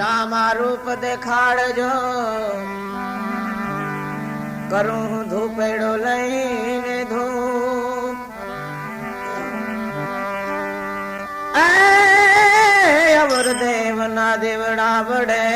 રામા રૂપ દેખાડજો. કરું હું ધૂપેડો લઈને ધૂપ. અવર દેવ ના દેવડા વડે.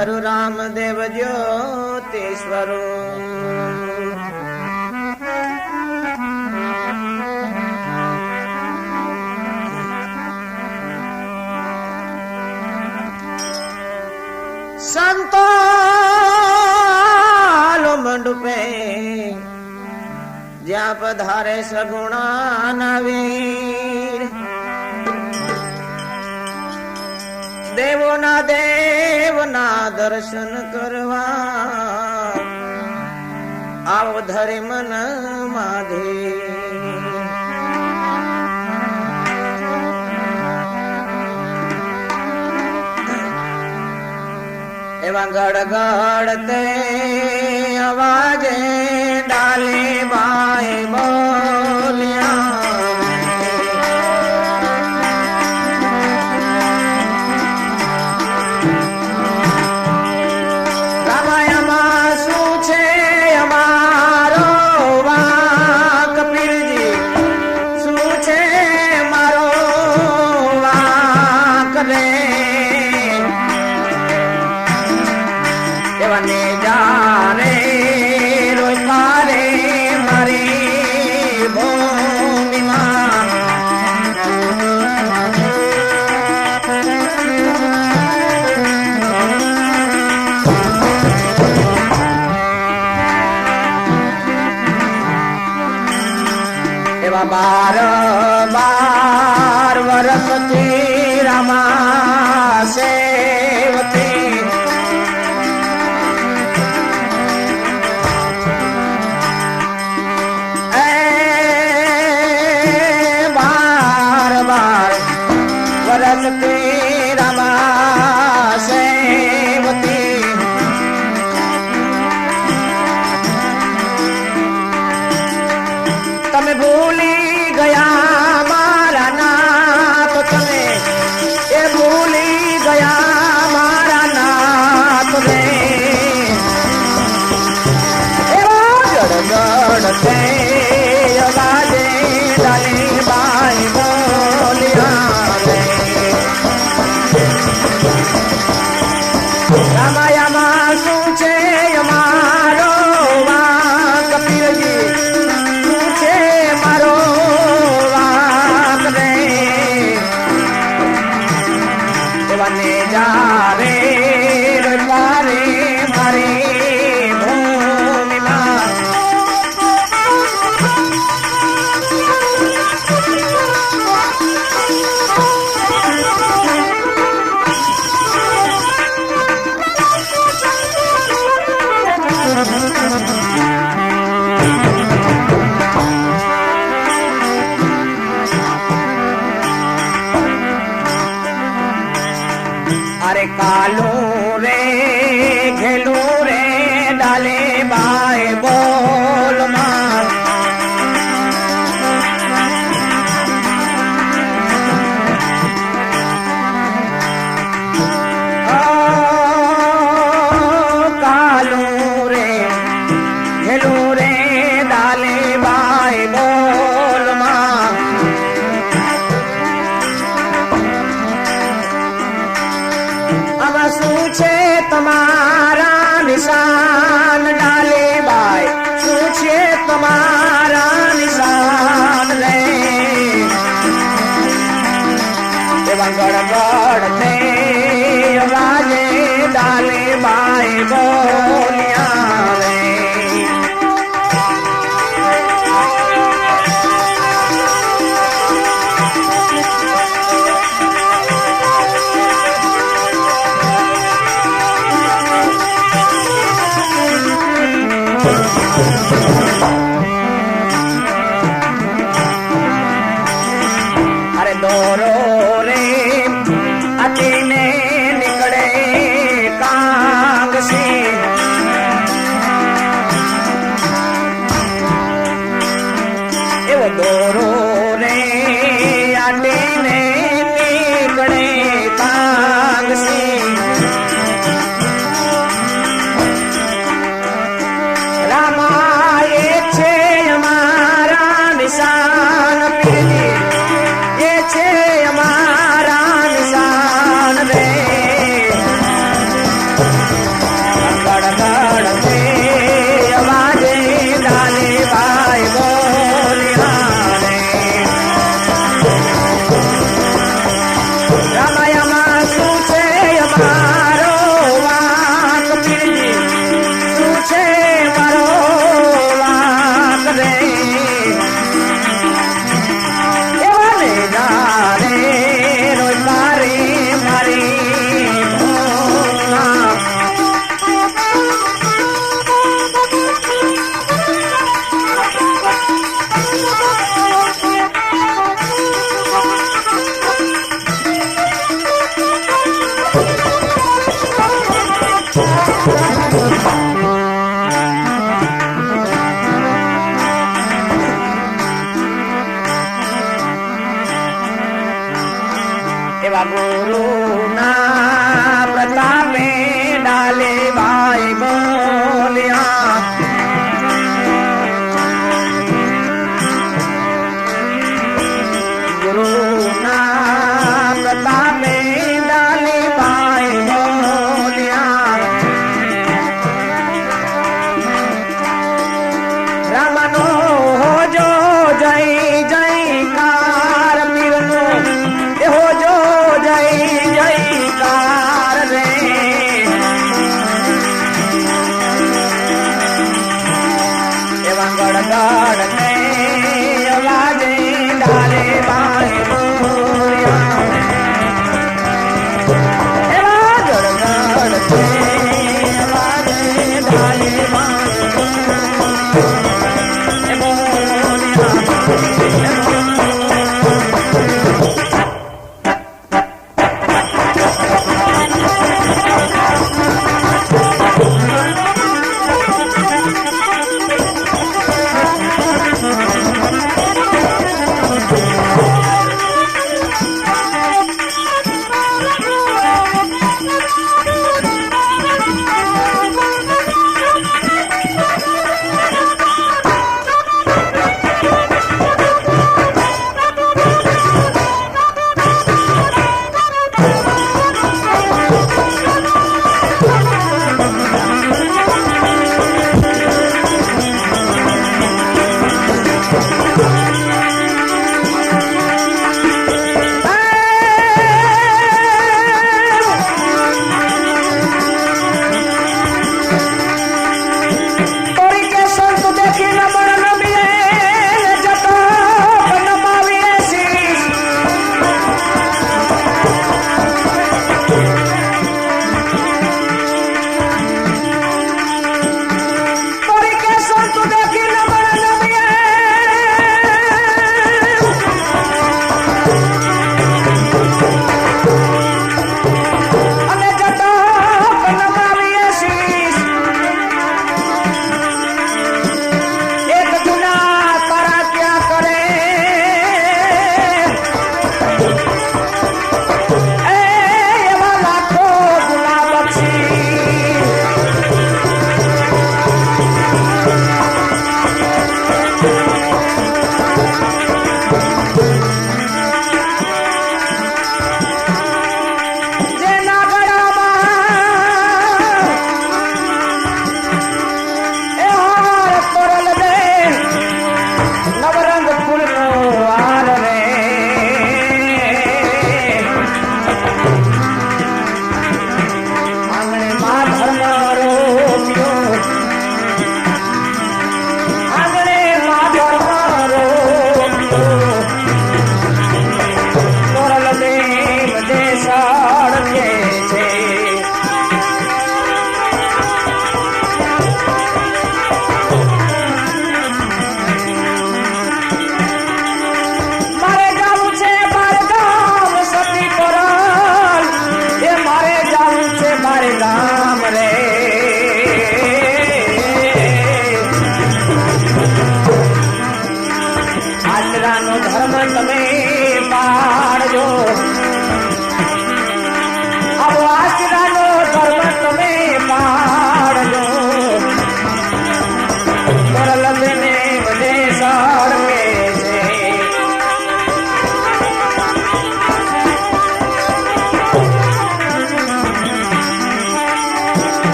અરુ રામ દેવ જ્યોતિ સ્વરૂપ સંતો મંડપે. જ્યાં પધારે સગુણા નવીર દેવોના દેવના દર્શન કરવા. આવ ધરે મન માધે. એવા ગડ તે અવાજે ડાલે બાય બા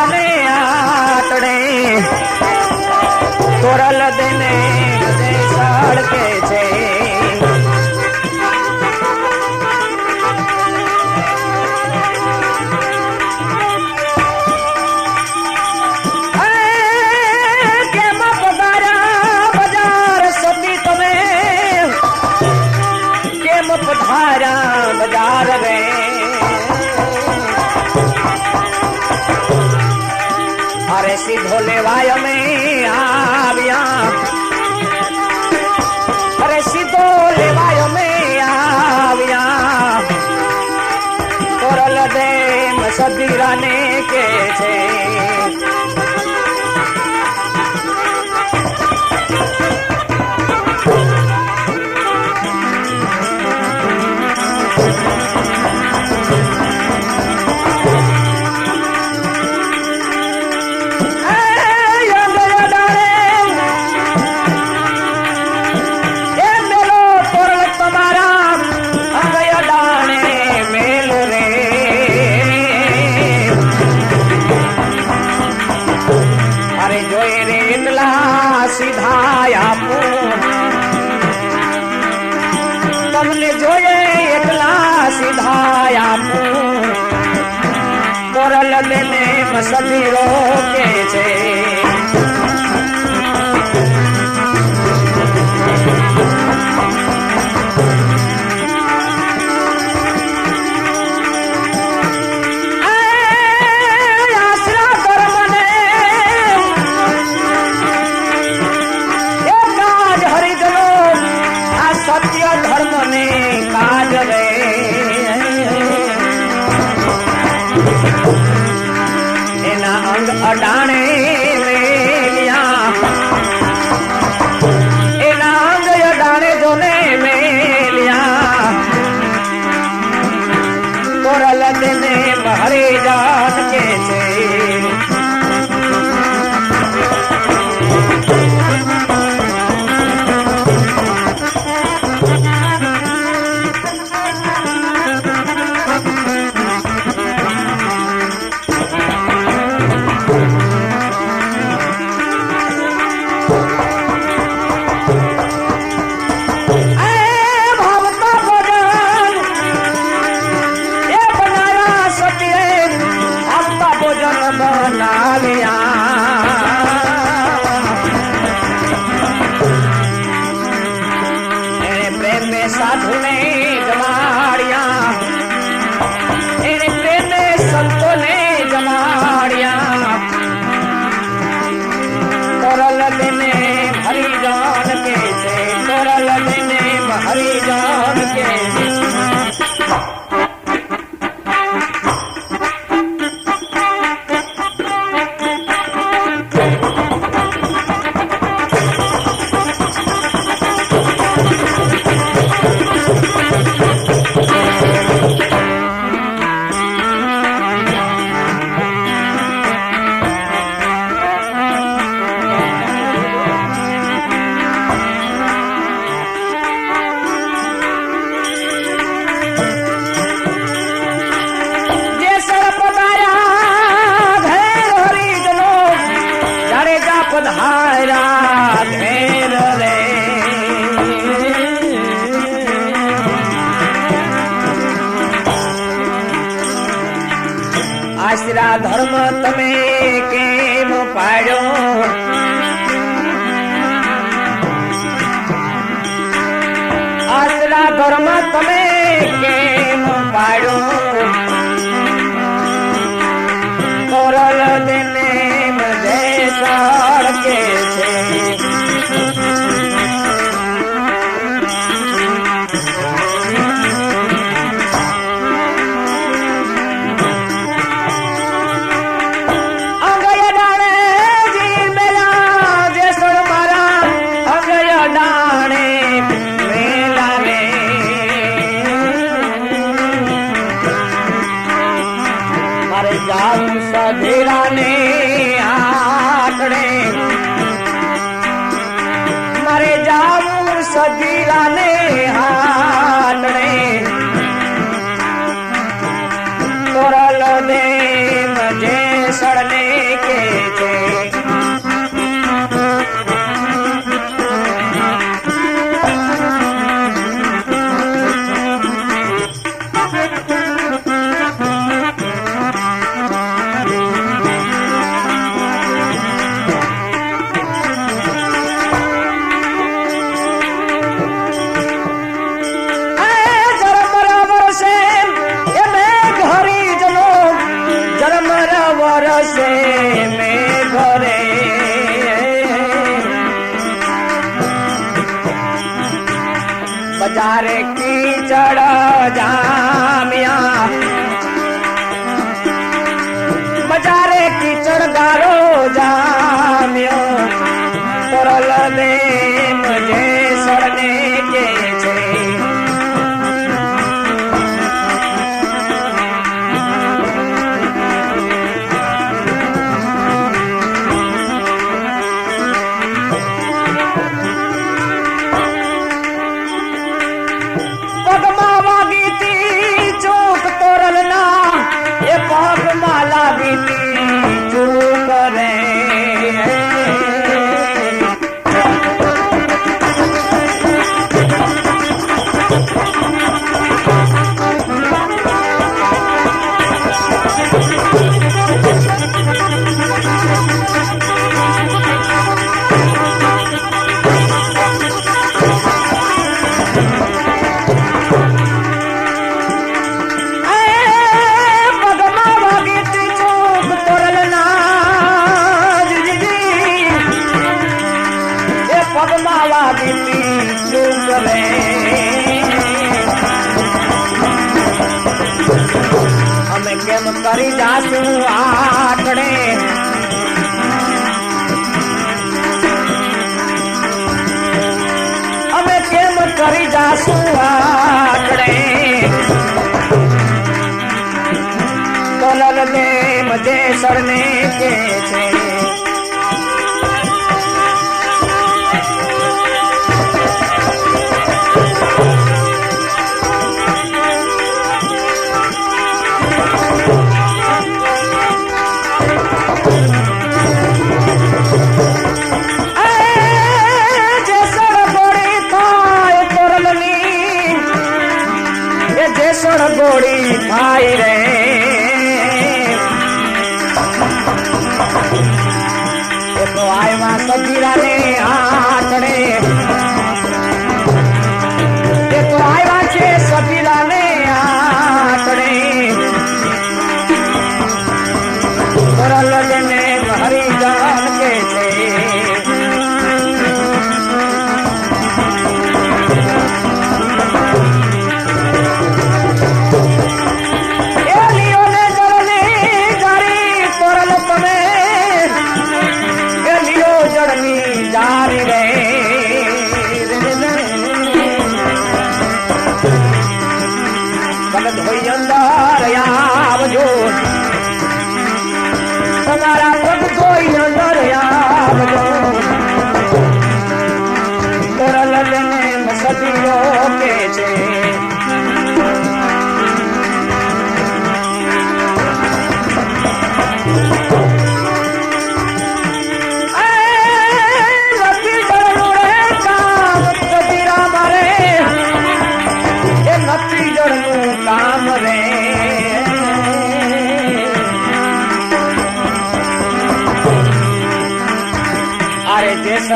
અમે આતડે તોરલ દેને કાશી ભોલેવાય અમે આવ્યા અરે સીધો લેવાય અમે આવ્યા કોરલ દેમ સદીરાને બેને મસલી રોકે છે. કરી જાશું આઠડે અમે કેમ કરી જાશું આઠડે કલર ને મધે સરને કે છે. olvidaré.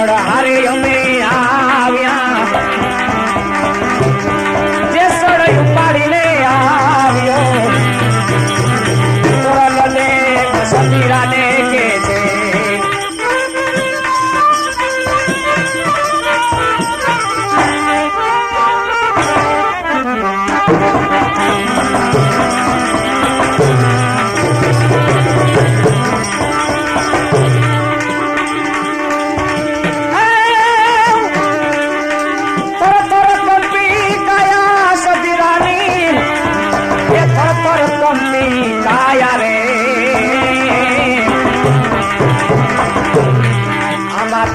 என்னோட ஆரையும்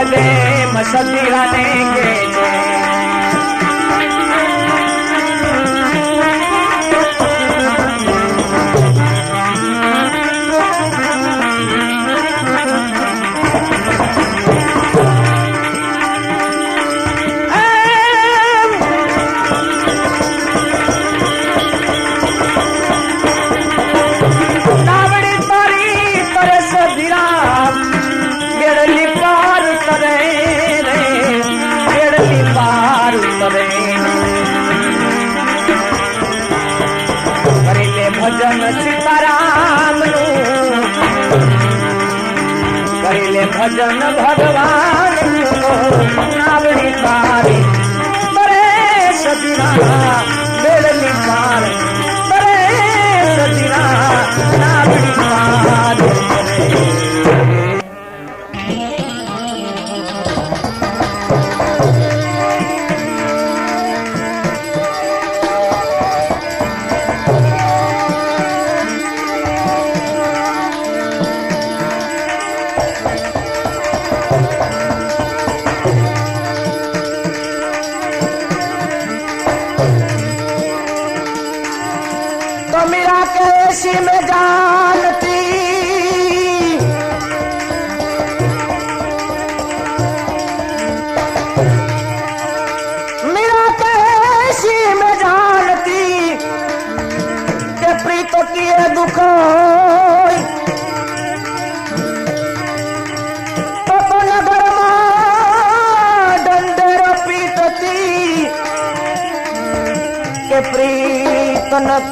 તરલ દે મસતીરાને કે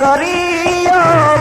করিও।